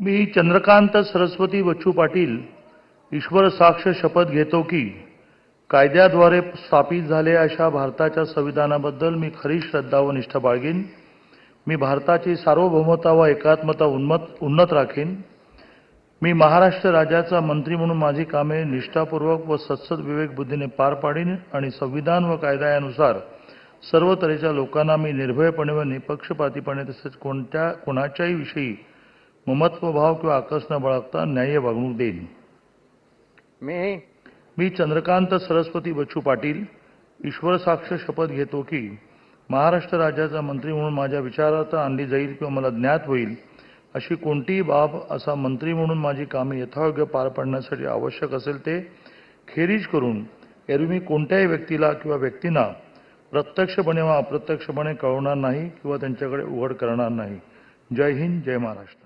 मी चंद्रकांत सरस्वती बच्चू पाटील ईश्वर साक्ष शपथ घेतो की कायद्याद्वारे स्थापित झालेल्या अशा भारताच्या संविधानाबद्दल मी खरी श्रद्धा व निष्ठा बाळगीन. मी भारताची सार्वभौमता व एकात्मता उन्मत उन्नत राखीन. मी महाराष्ट्र राज्याचा मंत्री म्हणून माझी कामे निष्ठापूर्वक व सत्सद विवेक बुद्धीने पार पाडीन आणि संविधान व कायदा यानुसार सर्व तऱ्हेच्या लोकांना मी निर्भयपणे व निपक्षपातीपणे तसेच कोणत्या कोणाच्याही विषयी ममत्वभाव किंवा आकर्ष न बाळगता न्याय्य वागणूक देईन मी मी चंद्रकांत सरस्वती बच्चू पाटील ईश्वर साक्ष शपथ घेतो की महाराष्ट्र राज्याचा मंत्री म्हणून माझ्या विचारात आणली जाईल किंवा मला ज्ञात होईल अशी कोणतीही बाब असा मंत्री म्हणून माझी कामे यथायोग्य पार पाडण्यासाठी आवश्यक असेल ते खेरीज करून एरवी मी कोणत्याही व्यक्तीला किंवा व्यक्तींना प्रत्यक्षपणे वा अप्रत्यक्षपणे कळवणार नाही किंवा त्यांच्याकडे उघड करणार नाही. जय हिंद जय Maharashtra.